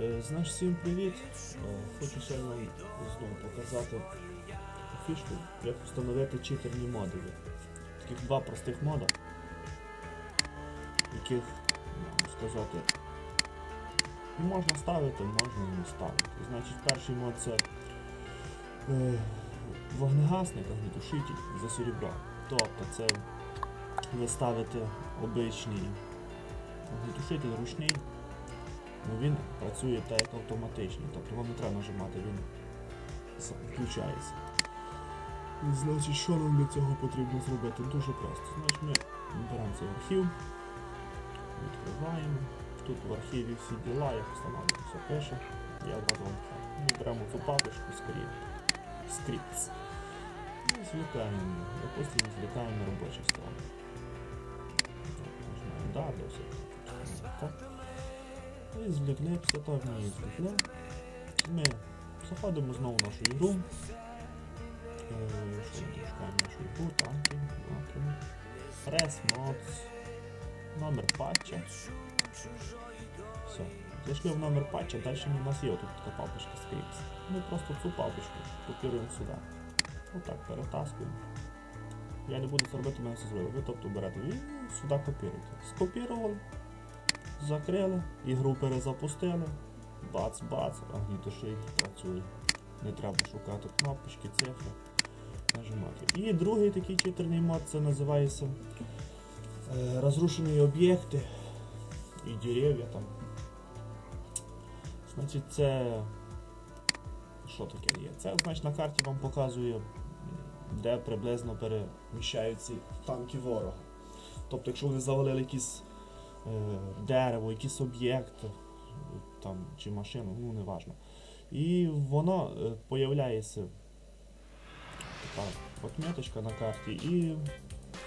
Е, Знаєш, всім привіт. Е, Хочу сьогодні знову показати фішку, як встановити читерні модулі. Таких два простих мода, яких, можна сказати, можна ставити, можна не ставити. Значить, перший мод це е, вогнегасник, огнетушитель за серебро. Тобто це ви ставите обичний огнетушитель ручний. Ну, він працює так як автоматично, тобто вам не треба нажимати, він включається. І, значить, що нам для цього потрібно зробити? Дуже просто. Значить, ми беремо цей архів, відкриваємо. Тут в архіві всі діла, як встановлюємо, все пише. Я одразу вам кажу. Ми беремо цю папочку скрипт. Скрипт. І звлікаємо, її. допустимо, звлікаємо на робочий стол. Так, Нажимаємо да, для всіх. Так. І звлекли, після того як ми ми заходимо знову в нашу ігру. Е, Що шукаємо нашу ігру, танки, танки. Press mods, номер патча. Все. Зайшли в номер патча, далі у нас є тут така папочка Scripts. Ми просто цю папочку копіруємо сюди. Отак перетаскуємо. Я не буду це робити, мене все зробили. Ви тобто берете і сюди копіруєте. Скопірували, закрили, ігру перезапустили, бац-бац, огнітушитель працює. Не треба шукати кнопочки, цифри, нажимати. І другий такий читерний мод це називається е, розрушені об'єкти і дерев'я там. Значить, це. Що таке є? Це значить на карті вам показує, де приблизно переміщаються танки ворога. Тобто, якщо вони завалили якісь дерево, якийсь об'єкт, е, там, чи машину, ну не важно. І воно е, появляється така отметочка на карті і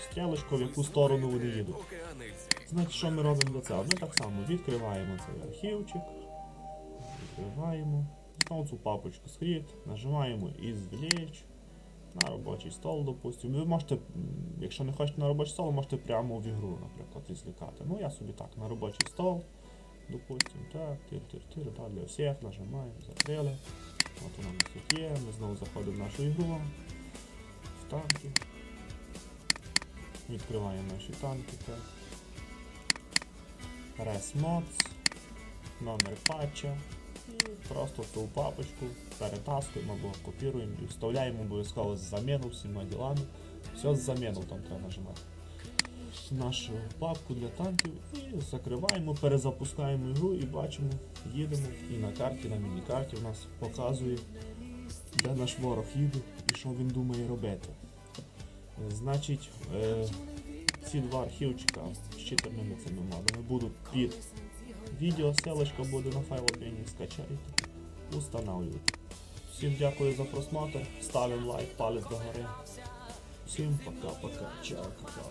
стрілочка, в яку сторону вони їдуть. Значить, що ми робимо для цього? Ми так само відкриваємо цей архівчик, відкриваємо, знову цю папочку скрипт, нажимаємо «Извлечь» на робочий стол, допустимо. Ви можете, якщо не хочете на робочий стол, можете прямо в ігру, наприклад, відслікати. Ну, я собі так, на робочий стол, допустимо, так, тир-тир-тир, да, для всіх, нажимаємо, закрили. От воно у нас є, ми знову заходимо в нашу ігру, в танки. Відкриваємо наші танки, так. Res Mods, номер патча. Просто ту папочку перетаскуємо або копіруємо і вставляємо обов'язково з заміну всіма ділами. Все з заміну там треба нажимати. Нашу папку для танків і закриваємо, перезапускаємо ігру і бачимо, їдемо. І на карті, на міні-карті в нас показує, де наш ворог їде і що він думає робити. Значить, е, ці два архівчика з читерними цими модами будуть під відео, селочка буде на файлопені, скачайте, устанавливайте. Всім дякую за просмотр, ставимо лайк, палець догори. Всім пока-пока, чао, какао.